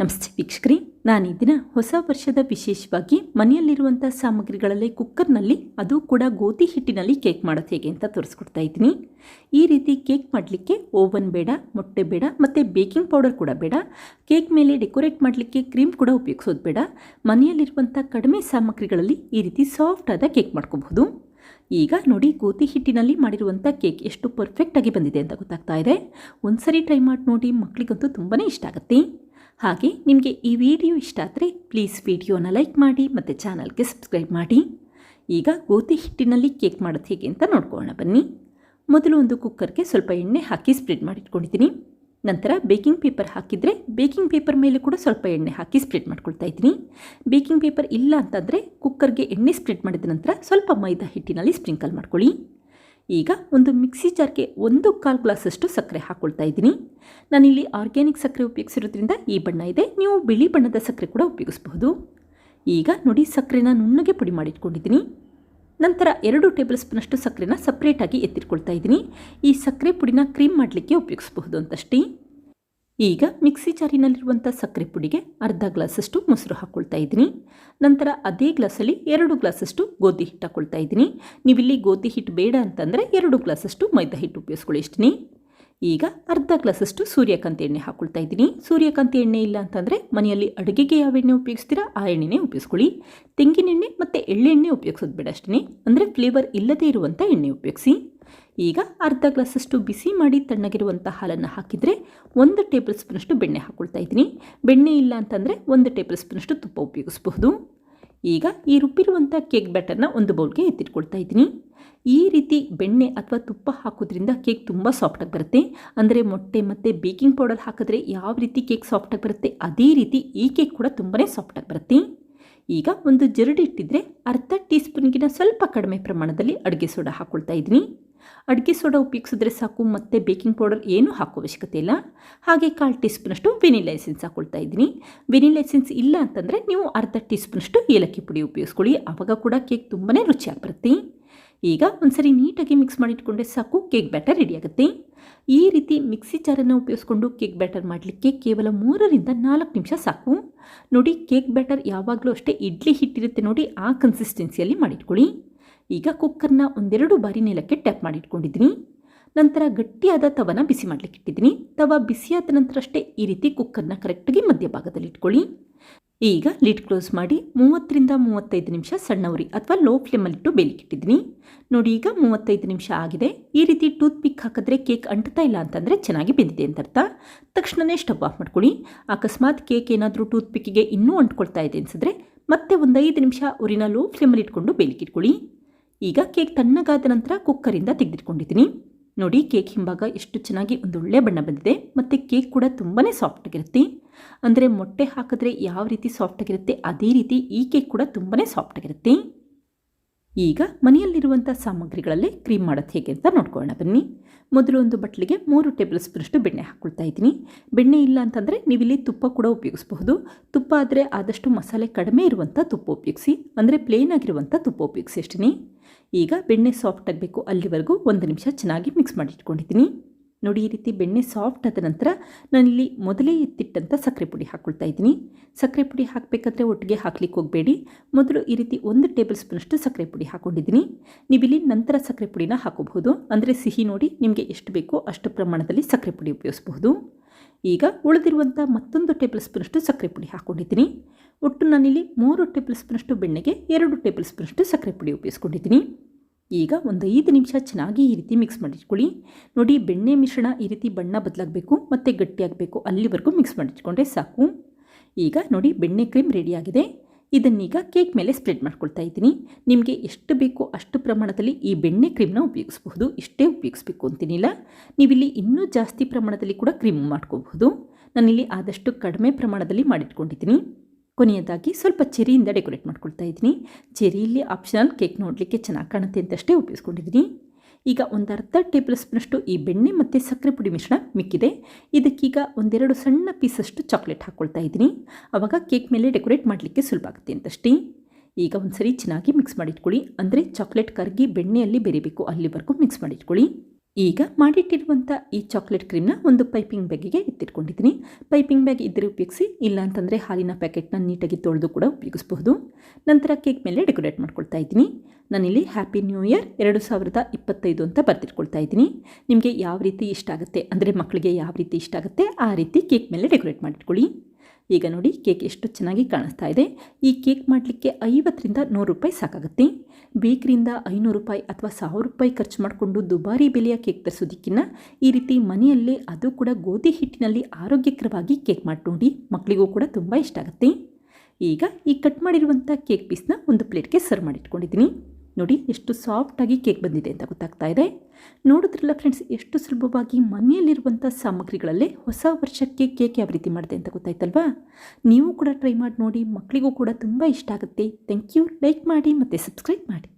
ನಮಸ್ತೆ ವೀಕ್ಷಕರಿ, ನಾನು ಈ ದಿನ ಹೊಸ ವರ್ಷದ ವಿಶೇಷವಾಗಿ ಮನೆಯಲ್ಲಿರುವಂಥ ಸಾಮಗ್ರಿಗಳಲ್ಲೇ ಕುಕ್ಕರ್ನಲ್ಲಿ, ಅದು ಕೂಡ ಗೋಧಿ ಹಿಟ್ಟಿನಲ್ಲಿ ಕೇಕ್ ಮಾಡೋದು ಹೇಗೆ ಅಂತ ತೋರಿಸ್ಕೊಡ್ತಾ ಇದ್ದೀನಿ. ಈ ರೀತಿ ಕೇಕ್ ಮಾಡಲಿಕ್ಕೆ ಓವನ್ ಬೇಡ, ಮೊಟ್ಟೆ ಬೇಡ, ಮತ್ತು ಬೇಕಿಂಗ್ ಪೌಡರ್ ಕೂಡ ಬೇಡ. ಕೇಕ್ ಮೇಲೆ ಡೆಕೋರೇಟ್ ಮಾಡಲಿಕ್ಕೆ ಕ್ರೀಮ್ ಕೂಡ ಉಪಯೋಗಿಸೋದು ಬೇಡ. ಮನೆಯಲ್ಲಿರುವಂಥ ಕಡಿಮೆ ಸಾಮಗ್ರಿಗಳಲ್ಲಿ ಈ ರೀತಿ ಸಾಫ್ಟ್ ಆದ ಕೇಕ್ ಮಾಡ್ಕೋಬಹುದು. ಈಗ ನೋಡಿ, ಗೋಧಿ ಹಿಟ್ಟಿನಲ್ಲಿ ಮಾಡಿರುವಂಥ ಕೇಕ್ ಎಷ್ಟು ಪರ್ಫೆಕ್ಟಾಗಿ ಬಂದಿದೆ ಅಂತ ಗೊತ್ತಾಗ್ತಾ ಇದೆ. ಒಂದ್ಸರಿ ಟ್ರೈ ಮಾಡಿ ನೋಡಿ, ಮಕ್ಕಳಿಗಂತೂ ತುಂಬಾ ಇಷ್ಟ ಆಗುತ್ತೆ. ಹಾಗೆ ನಿಮಗೆ ಈ ವಿಡಿಯೋ ಇಷ್ಟ ಆದರೆ ಪ್ಲೀಸ್ ವಿಡಿಯೋನ ಲೈಕ್ ಮಾಡಿ ಮತ್ತು ಚಾನಲ್ಗೆ ಸಬ್ಸ್ಕ್ರೈಬ್ ಮಾಡಿ. ಈಗ ಗೋಧಿ ಹಿಟ್ಟಿನಲ್ಲಿ ಕೇಕ್ ಮಾಡೋದು ಹೇಗೆ ಅಂತ ನೋಡ್ಕೊಳ್ಳೋಣ ಬನ್ನಿ. ಮೊದಲು ಒಂದು ಕುಕ್ಕರ್ಗೆ ಸ್ವಲ್ಪ ಎಣ್ಣೆ ಹಾಕಿ ಸ್ಪ್ರೆಡ್ ಮಾಡಿಟ್ಕೊಂಡಿದ್ದೀನಿ ನಂತರ ಬೇಕಿಂಗ್ ಪೇಪರ್ ಹಾಕಿದರೆ ಬೇಕಿಂಗ್ ಪೇಪರ್ ಮೇಲೆ ಕೂಡ ಸ್ವಲ್ಪ ಎಣ್ಣೆ ಹಾಕಿ ಸ್ಪ್ರೆಡ್ ಮಾಡ್ಕೊಳ್ತಾ ಇದ್ದೀನಿ. ಬೇಕಿಂಗ್ ಪೇಪರ್ ಇಲ್ಲ ಅಂತಂದರೆ ಕುಕ್ಕರ್ಗೆ ಎಣ್ಣೆ ಸ್ಪ್ರೆಡ್ ಮಾಡಿದ ನಂತರ ಸ್ವಲ್ಪ ಮೈದಾ ಹಿಟ್ಟಿನಲ್ಲಿ ಸ್ಪ್ರಿಂಕಲ್ ಮಾಡ್ಕೊಳ್ಳಿ. ಈಗ ಒಂದು ಮಿಕ್ಸಿ ಜಾರ್ಗೆ ಒಂದು ಕಾಲು ಗ್ಲಾಸಷ್ಟು ಸಕ್ಕರೆ ಹಾಕ್ಕೊಳ್ತಾ ಇದ್ದೀನಿ. ನಾನಿಲ್ಲಿ ಆರ್ಗ್ಯಾನಿಕ್ ಸಕ್ಕರೆ ಉಪಯೋಗಿಸಿರೋದ್ರಿಂದ ಈ ಬಣ್ಣ ಇದೆ. ನೀವು ಬಿಳಿ ಬಣ್ಣದ ಸಕ್ಕರೆ ಕೂಡ ಉಪಯೋಗಿಸಬಹುದು. ಈಗ ನೋಡಿ ಸಕ್ಕರೆನ ನುಣ್ಣಗೆ ಪುಡಿ ಮಾಡಿಟ್ಕೊಂಡಿದ್ದೀನಿ. ನಂತರ ಎರಡು ಟೇಬಲ್ ಸ್ಪೂನಷ್ಟು ಸಕ್ಕರೆನ ಸಪ್ರೇಟಾಗಿ ಎತ್ತಿಟ್ಕೊಳ್ತಾ ಇದ್ದೀನಿ. ಈ ಸಕ್ಕರೆ ಪುಡಿನ ಕ್ರೀಮ್ ಮಾಡಲಿಕ್ಕೆ ಉಪಯೋಗಿಸಬಹುದು ಅಂತಷ್ಟೇ. ಈಗ ಮಿಕ್ಸಿ ಜಾರಿನಲ್ಲಿರುವಂಥ ಸಕ್ಕರೆ ಪುಡಿಗೆ ಅರ್ಧ ಗ್ಲಾಸಷ್ಟು ಮೊಸರು ಹಾಕ್ಕೊಳ್ತಾ ಇದ್ದೀನಿ. ನಂತರ ಅದೇ ಗ್ಲಾಸಲ್ಲಿ ಎರಡು ಗ್ಲಾಸಷ್ಟು ಗೋಧಿ ಹಿಟ್ಟು ಹಾಕ್ಕೊಳ್ತಾ ಇದ್ದೀನಿ. ನೀವಿಲ್ಲಿ ಗೋಧಿ ಹಿಟ್ಟು ಬೇಡ ಅಂತಂದರೆ ಎರಡು ಗ್ಲಾಸಷ್ಟು ಮೈದಾ ಹಿಟ್ಟು ಉಪಯೋಗಿಸ್ಕೊಳ್ಳಿ. ಇಷ್ಟೀನಿ ಈಗ ಅರ್ಧ ಗ್ಲಾಸಷ್ಟು ಸೂರ್ಯಕಾಂತಿ ಎಣ್ಣೆ ಹಾಕ್ಕೊಳ್ತಾ ಇದ್ದೀನಿ. ಸೂರ್ಯಕಾಂತಿ ಎಣ್ಣೆ ಇಲ್ಲ ಅಂತಂದರೆ ಮನೆಯಲ್ಲಿ ಅಡುಗೆಗೆ ಯಾವ ಎಣ್ಣೆ ಉಪಯೋಗಿಸ್ತೀರಾ? ಆ ಎಣ್ಣೆನೇ ಉಪಯೋಗಿಸ್ಕೊಳ್ಳಿ. ತೆಂಗಿನ ಎಣ್ಣೆ ಮತ್ತು ಎಳ್ಳೆಣ್ಣೆ ಉಪಯೋಗಿಸೋದು ಬೇಡ ಅಷ್ಟೇ ಅಂದರೆ ಫ್ಲೇವರ್ ಇಲ್ಲದೇ ಇರುವಂಥ ಎಣ್ಣೆ ಉಪಯೋಗಿಸಿ. ಈಗ ಅರ್ಧ ಗ್ಲಾಸಷ್ಟು ಬಿಸಿ ಮಾಡಿ ತಣ್ಣಗಿರುವಂಥ ಹಾಲನ್ನು ಹಾಕಿದರೆ ಒಂದು ಟೇಬಲ್ ಸ್ಪೂನಷ್ಟು ಬೆಣ್ಣೆ ಹಾಕ್ಕೊಳ್ತಾ ಇದ್ದೀನಿ. ಬೆಣ್ಣೆ ಇಲ್ಲ ಅಂತಂದರೆ ಒಂದು ಟೇಬಲ್ ಸ್ಪೂನಷ್ಟು ತುಪ್ಪ ಉಪಯೋಗಿಸಬಹುದು. ಈಗ ಈ ರುಬ್ಬಿರುವಂಥ ಕೇಕ್ ಬ್ಯಾಟರ್ನ ಒಂದು ಬೌಲ್ಗೆ ಎತ್ತಿಟ್ಕೊಳ್ತಾ ಇದ್ದೀನಿ. ಈ ರೀತಿ ಬೆಣ್ಣೆ ಅಥವಾ ತುಪ್ಪ ಹಾಕೋದ್ರಿಂದ ಕೇಕ್ ತುಂಬ ಸಾಫ್ಟಾಗಿ ಬರುತ್ತೆ. ಅಂದರೆ ಮೊಟ್ಟೆ ಮತ್ತು ಬೇಕಿಂಗ್ ಪೌಡರ್ ಹಾಕಿದ್ರೆ ಯಾವ ರೀತಿ ಕೇಕ್ ಸಾಫ್ಟಾಗಿ ಬರುತ್ತೆ, ಅದೇ ರೀತಿ ಈ ಕೇಕ್ ಕೂಡ ತುಂಬಾ ಸಾಫ್ಟಾಗಿ ಬರುತ್ತೆ. ಈಗ ಒಂದು ಜರಡಿ ಇಟ್ಟಿದ್ರೆ ಅರ್ಧ ಟೀ ಸ್ಪೂನ್ಗಿನ ಸ್ವಲ್ಪ ಕಡಿಮೆ ಪ್ರಮಾಣದಲ್ಲಿ ಅಡುಗೆ ಸೋಡಾ ಹಾಕ್ಕೊಳ್ತಾ ಇದ್ದೀನಿ. ಅಡುಗೆ ಸೋಡಾ ಉಪಯೋಗಿಸಿದ್ರೆ ಸಾಕು, ಮತ್ತು ಬೇಕಿಂಗ್ ಪೌಡರ್ ಏನೂ ಹಾಕೋ ಅವಶ್ಯಕತೆ ಇಲ್ಲ. ಹಾಗೆ ಕಾಲು ಟೀ ಸ್ಪೂನಷ್ಟು ವೆನಿಲಾ ಹಾಕ್ಕೊಳ್ತಾ ಇದ್ದೀನಿ. ವೆನಿಲಾ ಇಲ್ಲ ಅಂತಂದರೆ ನೀವು ಅರ್ಧ ಟೀ ಸ್ಪೂನಷ್ಟು ಏಲಕ್ಕಿ ಪುಡಿ ಉಪಯೋಗಿಸ್ಕೊಳ್ಳಿ ಆವಾಗ ಕೂಡ ಕೇಕ್ ತುಂಬಾ ರುಚಿಯಾಗಿ ಬರುತ್ತೆ. ಈಗ ಒಂದ್ಸರಿ ನೀಟಾಗಿ ಮಿಕ್ಸ್ ಮಾಡಿಟ್ಕೊಂಡ್ರೆ ಸಾಕು ಕೇಕ್ ಬ್ಯಾಟರ್ ರೆಡಿಯಾಗುತ್ತೆ ಈ ರೀತಿ ಮಿಕ್ಸಿ ಚಾರನ್ನು ಉಪಯೋಗಿಸ್ಕೊಂಡು ಕೇಕ್ ಬ್ಯಾಟರ್ ಮಾಡಲಿಕ್ಕೆ ಕೇವಲ ಮೂರರಿಂದ ನಾಲ್ಕು ನಿಮಿಷ ಸಾಕು. ನೋಡಿ ಕೇಕ್ ಬ್ಯಾಟರ್ ಯಾವಾಗಲೂ ಅಷ್ಟೇ ಇಡ್ಲಿ ಹಿಟ್ಟಿರುತ್ತೆ ನೋಡಿ, ಆ ಕನ್ಸಿಸ್ಟೆನ್ಸಿಯಲ್ಲಿ ಮಾಡಿಟ್ಕೊಳ್ಳಿ. ಈಗ ಕುಕ್ಕರ್ನ ಒಂದೆರಡು ಬಾರಿ ನೆಲಕ್ಕೆ ಟ್ಯಾಪ್ ಮಾಡಿಟ್ಕೊಂಡಿದ್ದೀನಿ. ನಂತರ ಗಟ್ಟಿಯಾದ ತವನ ಬಿಸಿ ಮಾಡಲಿಕ್ಕೆ ಇಟ್ಟಿದ್ದೀನಿ. ತವ ಬಿಸಿಯಾದ ನಂತರ ಅಷ್ಟೇ ಈ ರೀತಿ ಕುಕ್ಕರ್ನ ಕರೆಕ್ಟಾಗಿ ಮಧ್ಯಭಾಗದಲ್ಲಿ ಇಟ್ಕೊಳ್ಳಿ. ಈಗ ಲಿಡ್ ಕ್ಲೋಸ್ ಮಾಡಿ ಮೂವತ್ತರಿಂದ ಮೂವತ್ತೈದು ನಿಮಿಷ ಸಣ್ಣ ಉರಿ ಅಥವಾ ಲೋ ಫ್ಲೇಮಲ್ಲಿಟ್ಟು ಬೇಲಿಕ್ಕಿಟ್ಟಿದ್ದೀನಿ ನೋಡಿ ಈಗ ಮೂವತ್ತೈದು ನಿಮಿಷ ಆಗಿದೆ. ಈ ರೀತಿ ಟೂತ್ ಪಿಕ್ ಹಾಕಿದ್ರೆ ಕೇಕ್ ಅಂಟ್ತಾ ಇಲ್ಲ ಅಂತಂದರೆ ಚೆನ್ನಾಗಿ ಬೆಂದಿದೆ ಅಂತ ಅರ್ಥ. ತಕ್ಷಣವೇ ಸ್ಟವ್ ಆಫ್ ಮಾಡ್ಕೊಳ್ಳಿ. ಅಕಸ್ಮಾತ್ ಕೇಕ್ ಏನಾದರೂ ಟೂತ್ ಪಿಕ್ಕಿಗೆ ಇನ್ನೂ ಅಂಟ್ಕೊಳ್ತಾ ಇದೆ ಅನಿಸಿದ್ರೆ ಮತ್ತೆ ಒಂದು ಐದು ನಿಮಿಷ ಉರಿನ ಲೋ ಫ್ಲೇಮಲ್ಲಿ ಇಟ್ಕೊಂಡು ಬೇಲಿಕ್ಕಿಟ್ಕೊಳ್ಳಿ ಈಗ ಕೇಕ್ ತಣ್ಣಗಾದ ನಂತರ ಕುಕ್ಕರಿಂದ ತೆಗೆದಿಟ್ಕೊಂಡಿದ್ದೀನಿ. ನೋಡಿ ಕೇಕ್ ಹಿಂಭಾಗ ಎಷ್ಟು ಚೆನ್ನಾಗಿ ಒಂದು ಒಳ್ಳೆ ಬಣ್ಣ ಬಂದಿದೆ, ಮತ್ತು ಕೇಕ್ ಕೂಡ ತುಂಬಾ ಸಾಫ್ಟಾಗಿರುತ್ತೆ ಅಂದರೆ ಮೊಟ್ಟೆ ಹಾಕಿದ್ರೆ ಯಾವ ರೀತಿ ಸಾಫ್ಟಾಗಿರುತ್ತೆ ಅದೇ ರೀತಿ ಈ ಕೇಕ್ ಕೂಡ ತುಂಬಾ ಸಾಫ್ಟಾಗಿರುತ್ತೆ ಈಗ ಮನೆಯಲ್ಲಿರುವಂಥ ಸಾಮಗ್ರಿಗಳಲ್ಲೇ ಕ್ರೀಮ್ ಮಾಡೋದು ಹೇಗೆ ಅಂತ ನೋಡ್ಕೊಳ್ಳೋಣ. ಬನ್ನಿ. ಮೊದಲು ಒಂದು ಬಟ್ಲಿಗೆ ಮೂರು ಟೇಬಲ್ ಸ್ಪೂನಷ್ಟು ಬೆಣ್ಣೆ ಹಾಕ್ಕೊಳ್ತಾ ಇದ್ದೀನಿ. ಬೆಣ್ಣೆ ಇಲ್ಲ ಅಂತಂದರೆ ನೀವಿಲ್ಲಿ ತುಪ್ಪ ಕೂಡ ಉಪಯೋಗಿಸಬಹುದು. ತುಪ್ಪ ಆದರೆ ಆದಷ್ಟು ಮಸಾಲೆ ಕಡಿಮೆ ಇರುವಂಥ ತುಪ್ಪ ಉಪಯೋಗಿಸಿ. ಅಂದರೆ ಪ್ಲೇನ್ ಆಗಿರುವಂಥ ತುಪ್ಪ ಉಪಯೋಗಿಸಿ ಅಷ್ಟೇ ಈಗ ಬೆಣ್ಣೆ ಸಾಫ್ಟ್ ಆಗಬೇಕು ಅಲ್ಲಿವರೆಗೂ ಒಂದು ನಿಮಿಷ ಚೆನ್ನಾಗಿ ಮಿಕ್ಸ್ ಮಾಡಿ ಇಟ್ಕೊಂಡಿದ್ದೀನಿ ನೋಡಿ ಈ ರೀತಿ ಬೆಣ್ಣೆ ಸಾಫ್ಟ್ ಆದ ನಂತರ ನಾನಿಲ್ಲಿ ಮೊದಲೇ ಎತ್ತಿಟ್ಟಂಥ ಸಕ್ಕರೆ ಪುಡಿ ಹಾಕ್ಕೊಳ್ತಾ ಇದ್ದೀನಿ. ಸಕ್ಕರೆ ಪುಡಿ ಹಾಕಬೇಕಾದ್ರೆ ಒಟ್ಟಿಗೆ ಹಾಕ್ಲಿಕ್ಕೆ ಹೋಗಬೇಡಿ. ಮೊದಲು ಈ ರೀತಿ ಒಂದು ಟೇಬಲ್ ಸ್ಪೂನಷ್ಟು ಸಕ್ಕರೆ ಪುಡಿ ಹಾಕ್ಕೊಂಡಿದ್ದೀನಿ ನೀವಿಲ್ಲಿ ನಂತರ ಸಕ್ಕರೆ ಪುಡಿನ ಹಾಕೋಬಹುದು. ಅಂದರೆ ಸಿಹಿ ನೋಡಿ ನಿಮಗೆ ಎಷ್ಟು ಬೇಕೋ ಅಷ್ಟು ಪ್ರಮಾಣದಲ್ಲಿ ಸಕ್ಕರೆ ಪುಡಿ ಉಪಯೋಗಿಸಬಹುದು. ಈಗ ಉಳಿದಿರುವಂಥ ಮತ್ತೊಂದು ಟೇಬಲ್ ಸ್ಪೂನಷ್ಟು ಸಕ್ಕರೆ ಪುಡಿ ಹಾಕ್ಕೊಂಡಿದ್ದೀನಿ ಒಟ್ಟು ನಾನಿಲ್ಲಿ ಮೂರು ಟೇಬಲ್ ಸ್ಪೂನಷ್ಟು ಬೆಣ್ಣೆಗೆ ಎರಡು ಟೇಬಲ್ ಸ್ಪೂನಷ್ಟು ಸಕ್ಕರೆ ಪುಡಿ ಉಪಯೋಗಿಸ್ಕೊಂಡಿದ್ದೀನಿ. ಈಗ ಒಂದು ಐದು ನಿಮಿಷ ಚೆನ್ನಾಗಿ ಈ ರೀತಿ ಮಿಕ್ಸ್ ಮಾಡಿಟ್ಕೊಳ್ಳಿ. ನೋಡಿ, ಬೆಣ್ಣೆ ಮಿಶ್ರಣ ಈ ರೀತಿ ಬಣ್ಣ ಬದಲಾಗಬೇಕು, ಮತ್ತು ಗಟ್ಟಿಯಾಗಬೇಕು, ಅಲ್ಲಿವರೆಗೂ ಮಿಕ್ಸ್ ಮಾಡಿಟ್ಕೊಂಡ್ರೆ ಸಾಕು. ಈಗ ನೋಡಿ, ಬೆಣ್ಣೆ ಕ್ರೀಮ್ ರೆಡಿಯಾಗಿದೆ ಇದನ್ನೀಗ ಕೇಕ್ ಮೇಲೆ ಸ್ಪ್ರೆಡ್ ಮಾಡ್ಕೊಳ್ತಾ ಇದ್ದೀನಿ. ನಿಮಗೆ ಎಷ್ಟು ಬೇಕೋ ಅಷ್ಟು ಪ್ರಮಾಣದಲ್ಲಿ ಈ ಬೆಣ್ಣೆ ಕ್ರೀಮ್ನ ಉಪಯೋಗಿಸಬಹುದು. ಇಷ್ಟೇ ಉಪಯೋಗಿಸ್ಬೇಕು ಅಂತೀನಿಲ್ಲ. ನೀವಿಲ್ಲಿ ಇನ್ನೂ ಜಾಸ್ತಿ ಪ್ರಮಾಣದಲ್ಲಿ ಕೂಡ ಕ್ರೀಮ್ ಮಾಡ್ಕೋಬಹುದು ನಾನಿಲ್ಲಿ ಆದಷ್ಟು ಕಡಿಮೆ ಪ್ರಮಾಣದಲ್ಲಿ ಮಾಡಿಟ್ಕೊಂಡಿದ್ದೀನಿ. ಕೊನೆಯದಾಗಿ ಸ್ವಲ್ಪ ಚೆರಿಯಿಂದ ಡೆಕೋರೇಟ್ ಮಾಡ್ಕೊಳ್ತಾ ಇದ್ದೀನಿ. ಚೆರಿಯಲ್ಲಿ ಆಪ್ಷನಲ್ ಕೇಕ್ ನೋಡಲಿಕ್ಕೆ ಚೆನ್ನಾಗಿ ಕಾಣುತ್ತೆ ಅಂತಷ್ಟೇ ಉಪಯೋಗಿಸ್ಕೊಂಡಿದ್ದೀನಿ. ಈಗ ಒಂದು ಅರ್ಧ ಟೇಬಲ್ ಸ್ಪೂನಷ್ಟು ಈ ಬೆಣ್ಣೆ ಮತ್ತು ಸಕ್ಕರೆ ಪುಡಿ ಮಿಶ್ರಣ ಮಿಕ್ಕಿದೆ. ಇದಕ್ಕೀಗ ಒಂದೆರಡು ಸಣ್ಣ ಪೀಸಷ್ಟು ಚಾಕ್ಲೇಟ್ ಹಾಕ್ಕೊಳ್ತಾ ಇದ್ದೀನಿ. ಆವಾಗ ಕೇಕ್ ಮೇಲೆ ಡೆಕೋರೇಟ್ ಮಾಡಲಿಕ್ಕೆ ಸುಲಭ ಆಗುತ್ತೆ ಅಂತಷ್ಟೇ. ಈಗ ಒಂದು ಸರಿ ಚೆನ್ನಾಗಿ ಮಿಕ್ಸ್ ಮಾಡಿಟ್ಕೊಳ್ಳಿ. ಅಂದರೆ ಚಾಕ್ಲೇಟ್ ಕರಗಿ ಬೆಣ್ಣೆಯಲ್ಲಿ ಬೆರಿಬೇಕು ಅಲ್ಲಿವರೆಗೂ ಮಿಕ್ಸ್ ಮಾಡಿಟ್ಕೊಳ್ಳಿ. ಈಗ ಮಾಡಿಟ್ಟಿರುವಂಥ ಈ ಚಾಕ್ಲೇಟ್ ಕ್ರೀಮ್ನ ಒಂದು ಪೈಪಿಂಗ್ ಬ್ಯಾಗಿಗೆ ಎತ್ತಿಟ್ಕೊಂಡಿದ್ದೀನಿ ಪೈಪಿಂಗ್ ಬ್ಯಾಗ್ ಇದ್ದರೆ ಉಪಯೋಗಿಸಿ ಇಲ್ಲ ಅಂತಂದರೆ ಹಾಲಿನ ಪ್ಯಾಕೆಟ್ನ ನೀಟಾಗಿ ತೊಳೆದು ಕೂಡ ಉಪಯೋಗಿಸಬಹುದು. ನಂತರ ಕೇಕ್ ಮೇಲೆ ಡೆಕೋರೇಟ್ ಮಾಡ್ಕೊಳ್ತಾ ಇದ್ದೀನಿ. ನಾನಿಲ್ಲಿ ಹ್ಯಾಪಿ ನ್ಯೂ ಇಯರ್ ಎರಡು ಸಾವಿರದ ಇಪ್ಪತ್ತೈದು ಅಂತ ಬರ್ತಿಟ್ಕೊಳ್ತಾ ಇದ್ದೀನಿ. ನಿಮಗೆ ಯಾವ ರೀತಿ ಇಷ್ಟ ಆಗುತ್ತೆ, ಅಂದರೆ ಮಕ್ಕಳಿಗೆ ಯಾವ ರೀತಿ ಇಷ್ಟ ಆಗುತ್ತೆ, ಆ ರೀತಿ ಕೇಕ್ ಮೇಲೆ ಡೆಕೋರೇಟ್ ಮಾಡಿಟ್ಕೊಳ್ಳಿ ಈಗ ನೋಡಿ ಕೇಕ್ ಎಷ್ಟು ಚೆನ್ನಾಗಿ ಕಾಣಿಸ್ತಾ ಇದೆ. ಈ ಕೇಕ್ ಮಾಡಲಿಕ್ಕೆ ಐವತ್ತರಿಂದ ನೂರು ರೂಪಾಯಿ ಸಾಕಾಗುತ್ತೆ. ಬೇಕ್ರಿಂದ ಐನೂರು ರೂಪಾಯಿ ಅಥವಾ ಸಾವಿರ ರೂಪಾಯಿ ಖರ್ಚು ಮಾಡಿಕೊಂಡು ದುಬಾರಿ ಬೆಲೆಯ ಕೇಕ್ ತರಿಸೋದಕ್ಕಿಂತ ಈ ರೀತಿ ಮನೆಯಲ್ಲೇ ಅದು ಕೂಡ ಗೋಧಿ ಹಿಟ್ಟಿನಲ್ಲಿ ಆರೋಗ್ಯಕರವಾಗಿ ಕೇಕ್ ಮಾಡಿ ನೋಡಿ ಮಕ್ಕಳಿಗೂ ಕೂಡ ತುಂಬ ಇಷ್ಟ ಆಗುತ್ತೆ. ಈಗ ಈ ಕಟ್ ಮಾಡಿರುವಂಥ ಕೇಕ್ ಪೀಸ್ನ ಒಂದು ಪ್ಲೇಟ್ಗೆ ಸರ್ವ್ ಮಾಡಿಟ್ಕೊಂಡಿದ್ದೀನಿ. ನೋಡಿ ಎಷ್ಟು ಸಾಫ್ಟಾಗಿ ಕೇಕ್ ಬಂದಿದೆ ಅಂತ ಗೊತ್ತಾಗ್ತಾ ಇದೆ. ನೋಡಿದ್ರಲ್ಲ ಫ್ರೆಂಡ್ಸ್, ಎಷ್ಟು ಸುಲಭವಾಗಿ ಮನೆಯಲ್ಲಿರುವಂಥ ಸಾಮಗ್ರಿಗಳಲ್ಲೇ ಹೊಸ ವರ್ಷಕ್ಕೆ ಕೇಕ್ ಯಾವ ರೀತಿ ಮಾಡಿದೆ ಅಂತ ಗೊತ್ತಾಯ್ತಲ್ವಾ? ನೀವು ಕೂಡ ಟ್ರೈ ಮಾಡಿ ನೋಡಿ, ಮಕ್ಕಳಿಗೂ ಕೂಡ ತುಂಬ ಇಷ್ಟ ಆಗುತ್ತೆ. ಥ್ಯಾಂಕ್ ಯು ಲೈಕ್ ಮಾಡಿ ಮತ್ತು ಸಬ್ಸ್ಕ್ರೈಬ್ ಮಾಡಿ.